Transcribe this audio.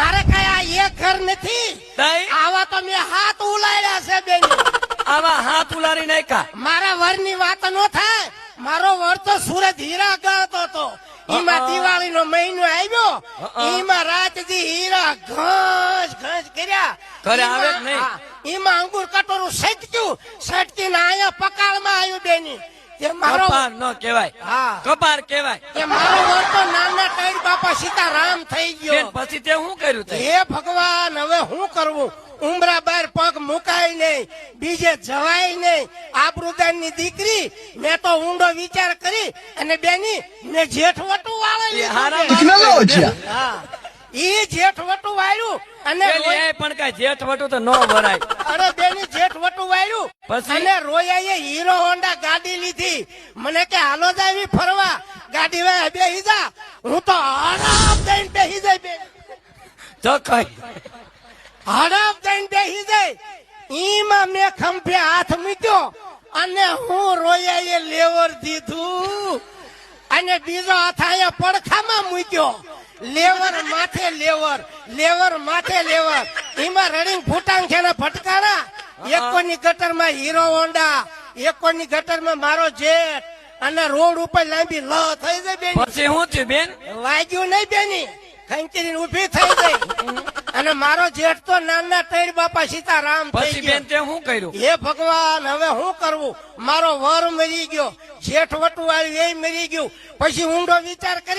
મારે કઈ આ એક ઘર નથી? આવા તો મેં હાથ ઉલાડ્યા છે બેન. આવા હાથ ઉલારી નાખ્યા? મારા વરની વાત નો થાય. મારો વર તો સુરત હીરા ગાતો હતો એમાં. દિવાળી નો મહિનો આવ્યો. એમાં રાત દી હીરા ઘસ ઘસ કર્યા. ઘરે આવે નહીં. એમાં અંગુર કટોરું સટક્યું સટકીને અહીંયા પકાળમાં આવ્યું બેની. તે મારો કપાર ન કહેવાય. હા. કપાર કહેવાય. તે મારો વર તો નાના ટાઈડ બાપા સીતારામ થઈ ગયો. પછી તે શું કર્યું તે? હે ભગવાન હવે શું કરવું? ઉમરા બાર પગ મુકાય નહીં બીજે જવાય નહીં. આબરૂદાનની દીકરી મેં તો ઊંડો વિચાર કરી અને બેની મેં જેઠ વટુ વાળેલી હા. ઈ જેઠવટું વાળ્યું અને રોયા પણ કઈ જેઠ વટુ તો ન ભરાય. અરે બેની જેઠવટું વાળ્યું પછી? અને રોયાએ હીરો હોન્ડા ગાડી લીધી. મને કે હાલો જાવી ફરવા. ગાડી વાય બે જા. હું તો આરામ દઈને બેહી જાય બે. તો કઈ? આરામ દઈને બેસી જાય. ઈમાં મેં ખંભે હાથ મૂક્યો અને હું રોયાએ લેવર દીધું. અને બીજો હાથ અહીંયા પડખામાં મૂક્યો. લેવર માથે લેવર લેવર માથે લેવર. એમાં રડિંગ ફૂટાંગ છે ને ફટકારા એકોની ગટરમાં હીરો હોન્ડા એકોની ગટરમાં મારો જેટ અને રોડ ઉપર લાંબી લ થઈ જાય બેન. પછી શું છે બેન? વાગ્યું નહીં બેની. ખંચરી ઊભી થઈ ગઈ. અને મારો જેઠ તો નાના તૈડ બાપા સીતારામ થઈ પછી બેન તે શું કર્યું? હે ભગવાન હવે શું કરવું? મારો વર મરી ગયો. જેઠ વટુ આવી એ મરી ગયું. પછી ઊંડો વિચાર કરી